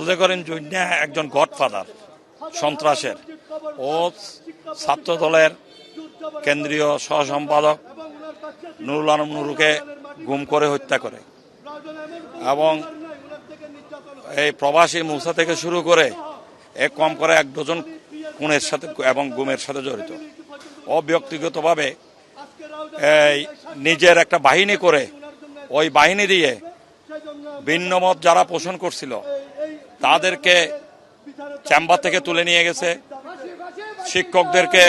বলতে করেন জৈন্যা একজন গডফাদার, সন্ত্রাসের। ও ছাত্র দলের কেন্দ্রীয় সহসম্পাদক নুরুল আলম নুরুকে গুম করে হত্যা করে। এবং এই প্রবাসী মুসা থেকে শুরু করে এ কম করে এক ডজন খুনের সাথে এবং গুমের সাথে জড়িত। ও ব্যক্তিগতভাবে এই নিজের একটা বাহিনী করে ওই বাহিনী দিয়ে ভিন্ন মত যারা পোষণ করছিল তাদেরকে চেম্বার থেকে তুলে নিয়ে গেছে। শিক্ষকদেরকে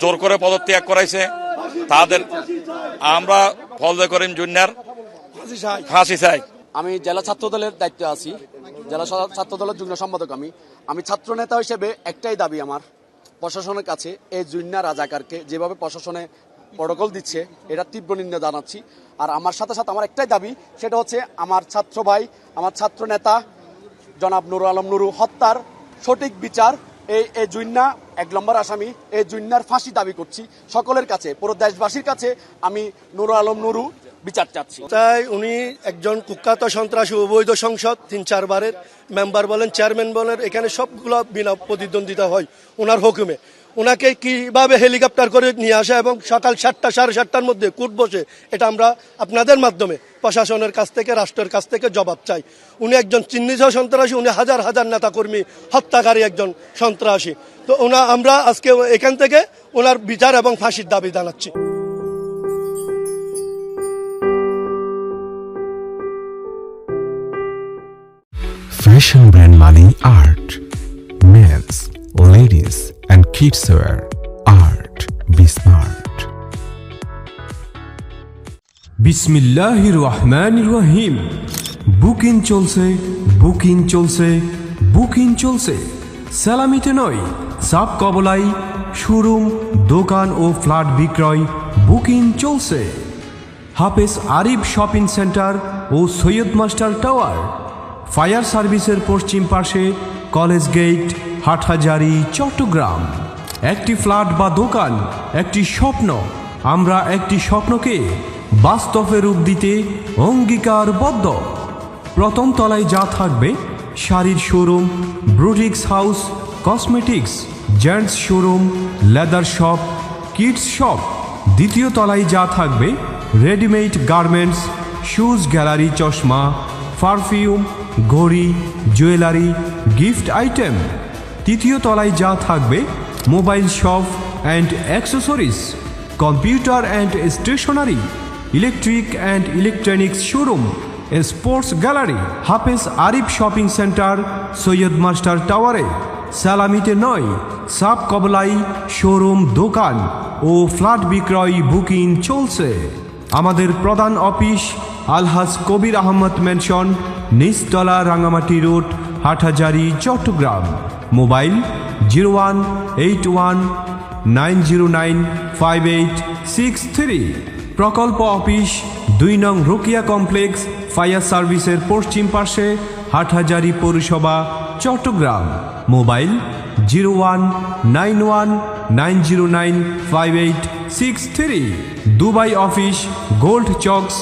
জোর করে পদত্যাগ করাইছে। তাদের আমরা ফলদে করিম জুনিয়র ফাঁসি চাই। আমি জেলা ছাত্র দলের দায়িত্বে আছি। জেলা ছাত্র দলের যুগ্ম সম্পাদক আমি। আমি ছাত্র নেতা হিসেবে একটাই দাবি আমার। প্রশাসনের কাছে এই জুন্না রাজাকারকে যেভাবে প্রশাসনে প্রটোকল দিচ্ছে এটা তীব্র নিন্দা জানাচ্ছি। আর আমার সাথে সাথে আমার একটাই দাবি সেটা হচ্ছে আমার ছাত্র ভাই আমার ছাত্র নেতা জনাব নুরু আলম নুরু হত্যার সঠিক বিচার। এই এ জুন্না এক নম্বর আসামি, এ জুন্নার ফাঁসি দাবি করছি সকলের কাছে, পুরো দেশবাসীর কাছে। আমি নুরু আলম নুরু বিচার চাচ্ছি। তাই উনি একজন কুখ্যাত সন্ত্রাসী, অবৈধ সংসদ, তিন চারবারের মেম্বার বলেন, চেয়ারম্যান বলেন, এখানে সবগুলো বিনা প্রতিদ্বন্দ্বিতা হয় ওনার হুকুমে। ওনাকে কীভাবে হেলিকপ্টার করে নিয়ে আসা এবং সকাল সাতটা, সাড়ে সাতটার মধ্যে কুট বসে, এটা আমরা আপনাদের মাধ্যমে প্রশাসনের কাছ থেকে, রাষ্ট্রের কাছ থেকে জবাব চাই। উনি একজন চিহ্নিত সন্ত্রাসী, উনি হাজার হাজার নেতাকর্মী, হত্যাকারী একজন সন্ত্রাসী। তো ওনা আমরা আজকে এখান থেকে ওনার বিচার এবং ফাঁসির দাবি জানাচ্ছি। Fashion brand Mani Art. Men's, ladies, and kids wear. Art. Be smart. বিসমিল্লাহির রহমানির রহিম বুকিং চলছে বুকিং চলছে বুকিং চলছে সালামিতে নয় সাপ কবলাই শোরুম দোকান ও ফ্ল্যাট বিক্রয় বুকিং চলছে হাফেজ আরিফ শপিং সেন্টার ও সৈয়দ মাস্টার টাওয়ার ফায়ার সার্ভিসের পশ্চিম পাশে কলেজ গেট, হাটহাজারি, চট্টগ্রাম। একটি ফ্ল্যাট বা দোকান, একটি স্বপ্ন। আমরা একটি স্বপ্নকে বাস্তবে রূপ দিতে অঙ্গীকারবদ্ধ। প্রথম তলায় যা থাকবে, শাড়ির showroom, boutiques house, cosmetics, gents showroom, leather shop, kids shop. দ্বিতীয় তলায় যা থাকবে, রেডিমেড গার্মেন্টস, শুজ, গ্যালারি, চশমা, পারফিউম ঘড়ি, জুয়েলারি, গিফট আইটেম। তৃতীয় তলায় যা থাকবে, mobile shop and accessories, computer and stationery, electric and electronics showroom, sports gallery, Hafez Arif shopping centre, Syed master টাওয়ারে। সালামিতে নয় সাব কবলাই, শোরুম, দোকান ও ফ্ল্যাট বিক্রয় বুকিং চলছে। আমাদের প্রধান অফিস আলহাজ কবির আহমদ মেনশন নিচতলা Rangamati road, Hathazari, Chattogram. Mobile zero one eight one nine zero nine five eight six three. প্রকল্প অফিস দুই নং রোকিয়া কমপ্লেক্স ফায়ার সার্ভিসের পশ্চিম পাশে, হাটহাজারি পৌরসভা, Chattogram. Mobile zero one nine one nine zero nine five eight six three. Dubai office gold চক্স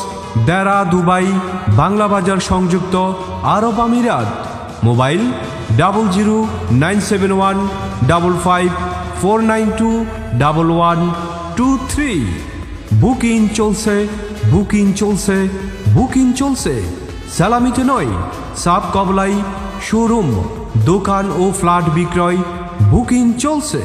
Deira Dubai, Bangla Bazar সংযুক্ত, আরব আমিরাত। Mobile double zero nine seven one double five four nine two double one two three booking চলছে booking চলছে booking চলছে। সালামিতে নয় সাপ কবলাই, showroom, দোকান ও ফ্ল্যাট বিক্রয়, বুকিং চলছে।